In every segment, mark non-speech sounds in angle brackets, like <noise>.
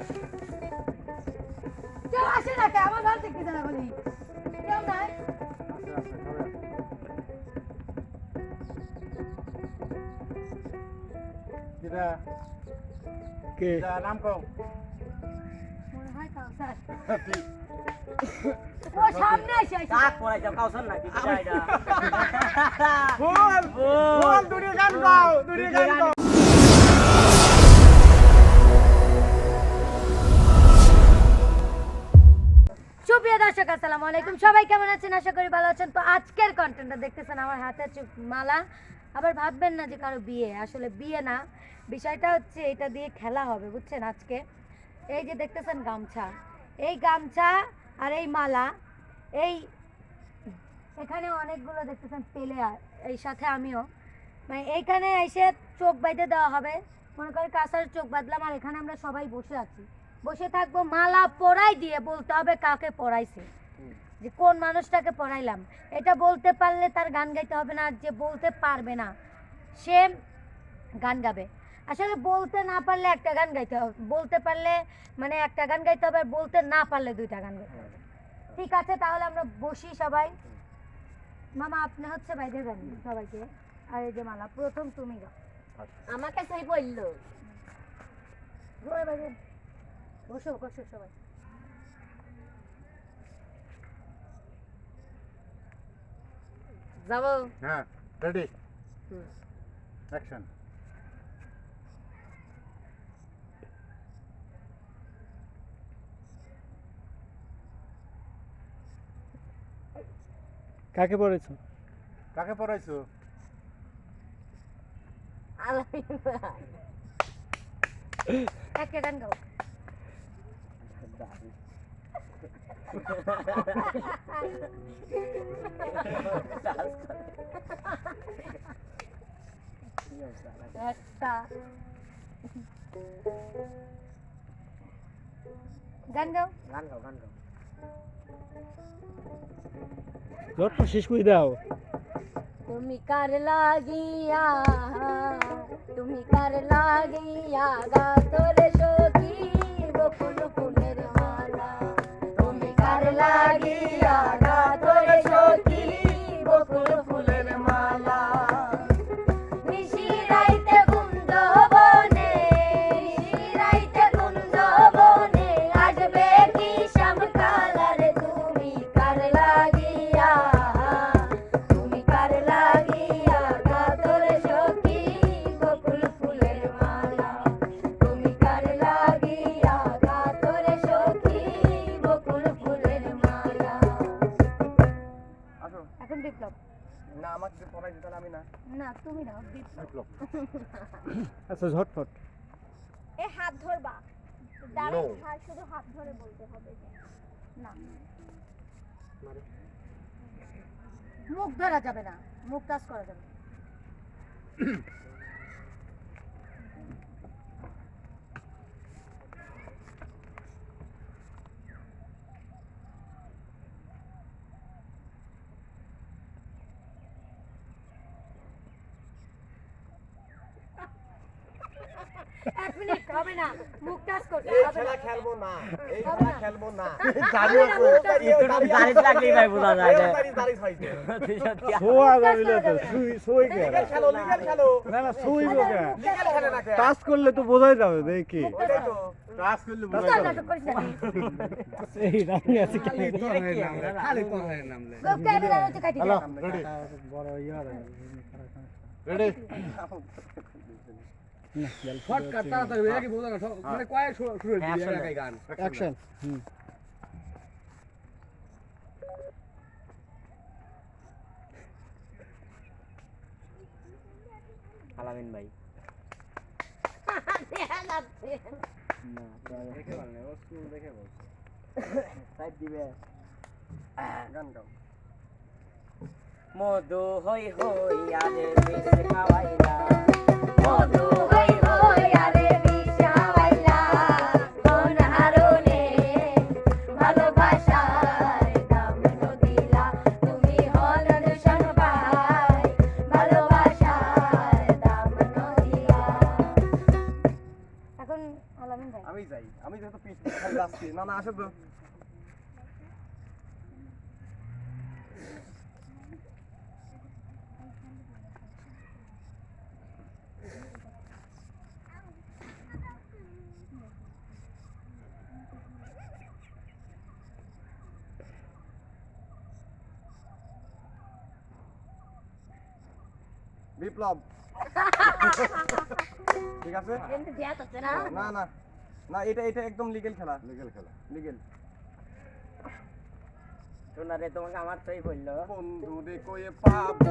পিছনে কেউ আসে না কে আমার ঘর থেকে জানা বলি কেউ নাই আচ্ছা আচ্ছা সবাই আছে। কিরা কে কিরা নাম কও মনে হয় কাউসার ঠিক। ও সামনে এসে এসে কাক পড়াইছো কাউসার নাকি কি এটা ফুল ফুল দুটি গান গাও দুটি গান গাও আছেন, আশা করি ভালো আছেন। তো আজকের কন্টেন্টটা দেখতেছেন আমার হাতে আছে মালা। আবার ভাববেন না যে কারও বিয়ে, আসলে বিয়ে না। বিষয়টা হচ্ছে এটা দিয়ে খেলা হবে, বুঝছেন আজকে? এই যে দেখতেছেন গামছা। এই গামছা আর এই মালা, এই এখানে অনেকগুলো দেখতেছেন পেলে এই সাথে আমিও। মানে এইখানে এসে চোখ বাইতে দেওয়া হবে। মনে করি কাঁসার চোখ বাঁধলাম আর এখানে আমরা সবাই বসে আছি। বসে থাকব, মালা পরাই দিয়ে বলতে হবে কাকে পড়াইছে যে কোন মানুষটাকে পড়াইলাম? এটা বলতে পারলে তার গান গাইতে হবে না যে বলতে পারবে না সে গান গাবে। আসলে বলতে না পারলে একটা গান গাইতে হবে বলতে পারলে মানে একটা গান গাইতে হবে আর বলতে না পারলে দুইটা গান গাইতে হবে। ঠিক আছে তাহলে আমরা বসি সবাই। মামা আপনি হচ্ছে বাইরে যান সবাইকে। আর এই যে মালা প্রথম তুমি গাও আমাকে সেই বলল। বসো বসো সবাই। যাব হ্যাঁ রেডি অ্যাকশন কাকে পড়েছো কাকে পড়াইছো? একটা গান গাও একটা গান গাও গান গাও গান গাও ঝটপট শেষ করে দাও তুমি কার লাগিয়া তুমি কার লাগিয়া গা তোরে সখী বকুল লাগিয়া গা তোরে সখী বকুল আমি না। না তুমি নাও বিপ্লব বিপ্লব আচ্ছা ঝটপট। এ হাত ধরবা। ডাইরেক্ট হাত শুধু হাত ধরে বলতে হবে না। মুখ ধরা যাবে না মুখ টাচ করা যাবে <coughs> হবে না। মুখ টাচ করতে হবে না। খেলব না। এই খেলা খেলব না। হবে না, মুখ টাচ লাগলেই ভাই বোঝা যায়। যে দাঁড়িয়ে দাঁড়িয়ে সোয়া যাবে তো সুই সুই কে? খেলো লিগেল খেলো। না না সুই কে? লিগেল খেলে না টাচ করলে তো বোঝাই যাবে দেখি ওইটাই তো টাচ করলে বোঝা নাটক এই রানি আছে কি? খালি তোর নাম ক্যামেরা হচ্ছে কাটি হ্যালো দাও। রেডি। বড় ইয়া রেডি। শর্টকাট তাড়াতাড়ি এটা কি বোঝা না। মানে কয়েক শুরু শুরু হয়েছে Action এলাকায় গান। অ্যাকশন। হুম। আলামিন ভাই। দেখে ভালো না ও স্কুল দেখে বল। সাইড দিবে। গান গাও। মধু হই হই আরে বেশ খাওয়াইলা না না আসো তো। বিপ্লব। <laughs> ঠিক আছে? না না। না এটা এটা একদম লিগেল খেলা। লিগেল খেলা। লিগেল শোনা রে তোমাকে আমার চই বলল। বন্ধু রে কয়ে পাবো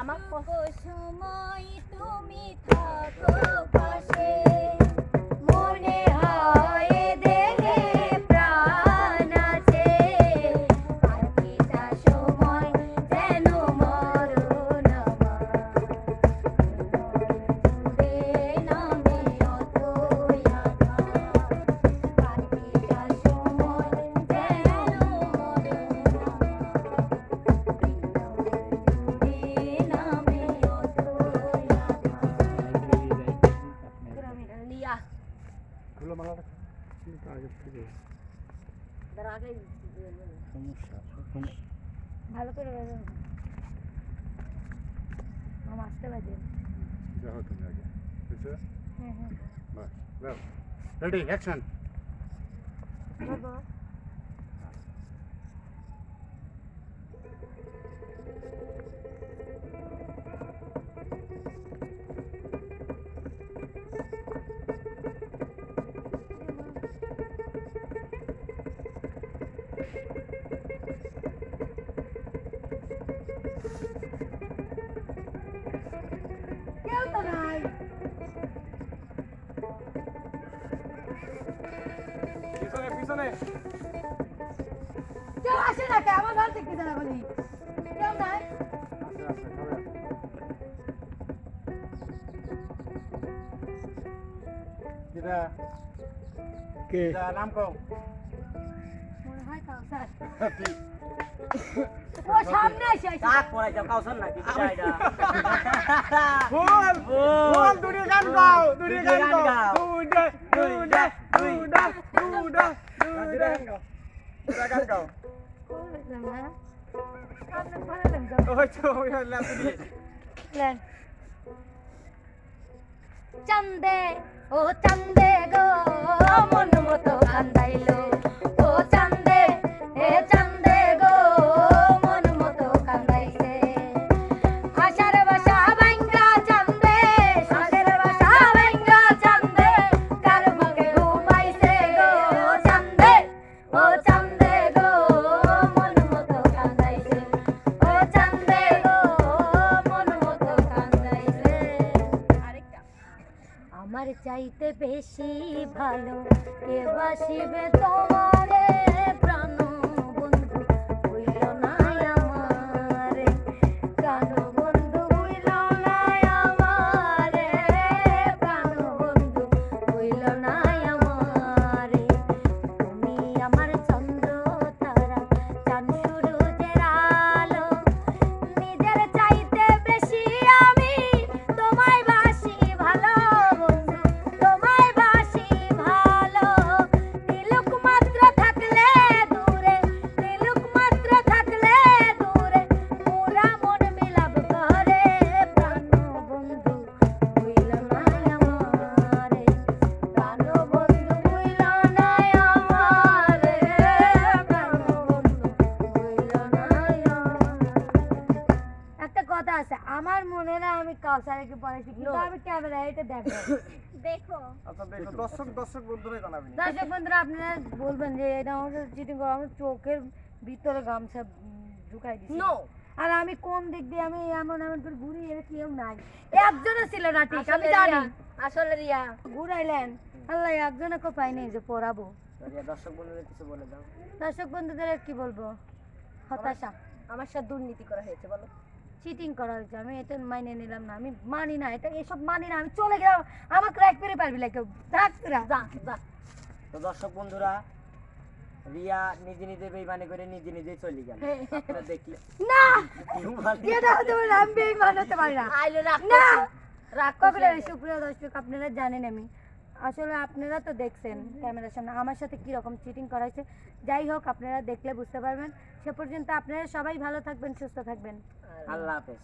আমার সময় তুমি থাকো পাশে। সমস্যা এখন ভালো করে বাজাও মামা আসতে বাজে যাও তুমি আগে। বুঝছ? হ্যাঁ হ্যাঁ। বাস যাও রেডি অ্যাকশন বাবা। আমার ঘর থেকে যারা বলি কেউ নাই আচ্ছা আচ্ছা খাবে কিরা কে কিরা নাম কও মনে হয় কাউ স্যার ঠিক ও সামনে এসে এসে কাক পড়াইছো কাউসার নাকি কিটা এটা বল বল দুরি গান গাও দুরি গান দুরি গান গাও গাও। দুডা দুডা দুডা দুডা দুডা দুডা গান গাও বললাম না সামনে চন্দে ও চন্দে গো মন মতো কান্দাইলো বেশি ভালো কে বাসিবে তোমারে? আমি কাউসারকে পড়াইছি কিন্তু আমি ক্যামেরা এটা দেখো। দেখো। আচ্ছা দেখো দর্শক দর্শক বন্ধুরাই জানাবেন দর্শক বন্ধুরা আপনারা বলবেন যে এটা আমার আমার চোখের ভিতরে গামছা ঢুকাই দিছি। নো আর আমি কোন দিক দিয়ে আমি এমন এমন করে ঘুরি এর কেউ নাই। একজনও ছিল না ঠিক আমি জানি। আসলে রিয়া। ঘুরাইলেন। আল্লাহ একজনকে পাইনি যে পড়াবো। রিয়া দর্শক বন্ধুদের কিছু বলে দাও। দর্শক বন্ধুদের কি বলব? হতাশা। আমার সাথে দুর্নীতি করা হয়েছে বলো। চিটিং করা হয়েছে আমি এটা মাইনে নিলাম না আমি মানি না এটা এসব মানি না আমি চলে গেলাম আমাকে রাখ পেরে পারবি কেউ তোরা যা যা। তো দর্শক বন্ধুরা রিয়া নিজে নিজে বেইমানি করে নিজে নিজে চলে গেল। আপনারা দেখলে না! <laughs> এটা হতে পারে আমি বেইমান হতে পারি না। আইলো রাখ না! রাখ কপিলা সুপ্রিয় দর্শক আপনারা জানেন আমি। আসলে আপনারা তো দেখছেন ক্যামেরার সামনে আমার সাথে কি রকম চিটিং করা হয়েছে। যাই হোক আপনারা দেখলে বুঝতে পারবেন। সে পর্যন্ত আপনারা সবাই ভালো থাকবেন সুস্থ থাকবেন। আল্লাহ হাফেজ।